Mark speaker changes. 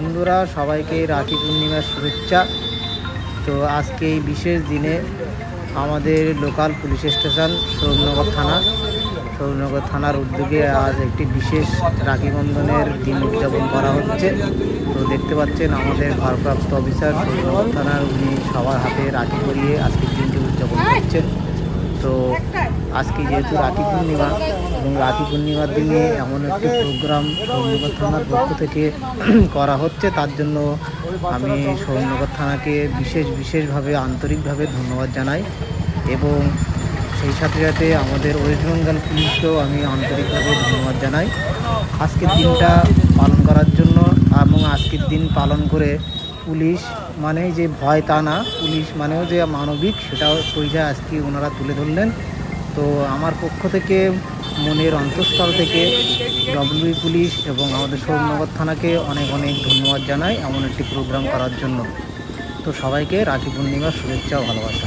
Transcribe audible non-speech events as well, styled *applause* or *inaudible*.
Speaker 1: বন্ধুরা, সবাইকে রাখি পূর্ণিমার শুভেচ্ছা। তো আজকে এই বিশেষ দিনে আমাদের লোকাল পুলিশ স্টেশন সৌরনগর থানা। সৌরনগর থানার উদ্যোগে আজ একটি বিশেষ রাখি বন্ধনের দিন উদযাপন করা হচ্ছে। তো দেখতে পাচ্ছেন আমাদের ভারপ্রাপ্ত অফিসার সৌরনগর থানার উনি সবার হাতে রাখি পরিয়ে আজকের দিনটি উদযাপন করছেন। তো আজকে যেহেতু রাখি পূর্ণিমা, এবং রাখি পূর্ণিমার দিনে এমন একটি প্রোগ্রাম সৌরনগর থানার পক্ষ থেকে *clears throat* করা হচ্ছে। তার জন্য আমি সৌরনগর থানাকে বিশেষ, বিশেষভাবে, আন্তরিকভাবে ধন্যবাদ জানাই। এবং সেই সাথে সাথে আমাদের ওয়েস্ট বেঙ্গল পুলিশকেও আমি আন্তরিকভাবে ধন্যবাদ জানাই। আজকের দিনটা পালন করার জন্য এবং আজকের দিন পালন করে পুলিশ মানে যে ভয় তা না, পুলিশ মানেও যে মানবিক সেটাও পরিচয় আজকে ওনারা তুলে ধরলেন। তো আমার পক্ষ থেকে মনের অন্তঃস্থল থেকে ডব্লিউ পুলিশ এবং আমাদের সৌরনগর থানাকে অনেক অনেক ধন্যবাদ জানাই এমন একটি প্রোগ্রাম করার জন্য। তো সবাইকে রাখি পূর্ণিমার শুভেচ্ছা ও ভালোবাসা।